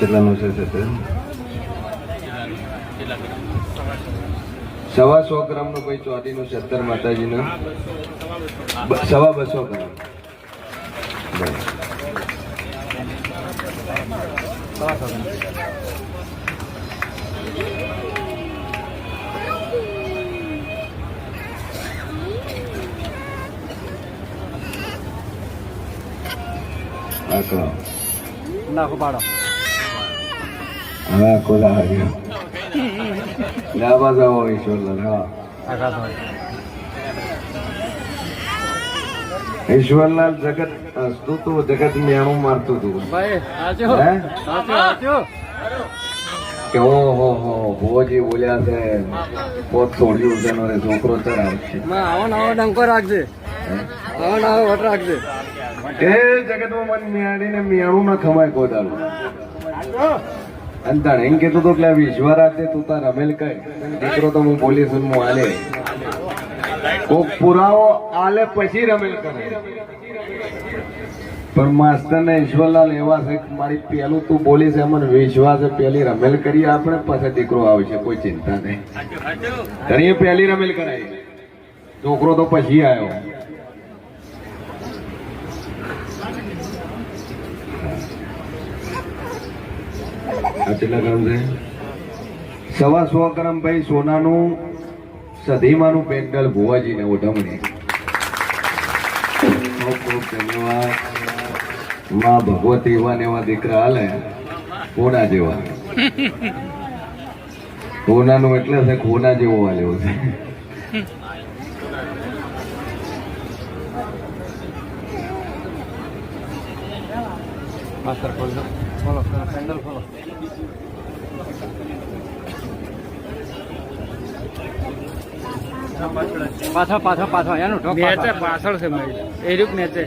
કેટલાનું છે તે તે? સવા સો ગ્રામનું ભાઈ ચોટીનું સત્તર માતાજીનું બ- સવા બસો ગ્રામ બરાબર. આકડો નાખો પાડો હા. કોલા જાઓ ઈશ્વરલાલ હા. ઈશ્વરલાલ જગત હસતું જગત મેણું મારતું તું ભાઈ સાચું હે? કે ઓહો હો ભોજી બોલ્યા છે પોત છોડ્યું છે રે છોકરો ચરાવશે આવો નવો ડંકો રાખજે. આવો નવો વટ રાખજે. એ જગતમાં મન મેળીને મેણું ના ખમાય કોદાળું અંતણ એમ કીધું તો કે આ વિશ્વરાતે તું તાર રમેલ કઈ દીકરો તો હું પોલીસ હું આલે. કોક પુરાવો આલે પછી રમેલ કરે. પણ માસ્ટર ને ઈશ્વરલાલ એવા છે મારી પેલું તું બોલીશ એમ વિશ્વાસ પેલી રમેલ કરી આપણે પાસે દીકરો આવશે, કોઈ ચિંતા નહીં. ઘણી પહેલી રમેલ કરાઈ. છોકરો તો પછી આવ્યો. આ કેટલા ગ્રામ છે? સવા સો ગ્રામ ભાઈ સોનાનું, સધીમાનું પેન્ડલ ભુવાજીને ઓઢમણી માં ભગવતી એવા ને એવા દીકરા હાલે કોના જેવા. કોનાનું એટલે છે કોના જેવો હાલ્યો છે. માસ્ટર ખોલ દો ખોલો પેન્ડલ ખોલો પાછળ પાછળ પાછળ એનું ઢોક મેચે પાછળ છે એ રૂપ મેચે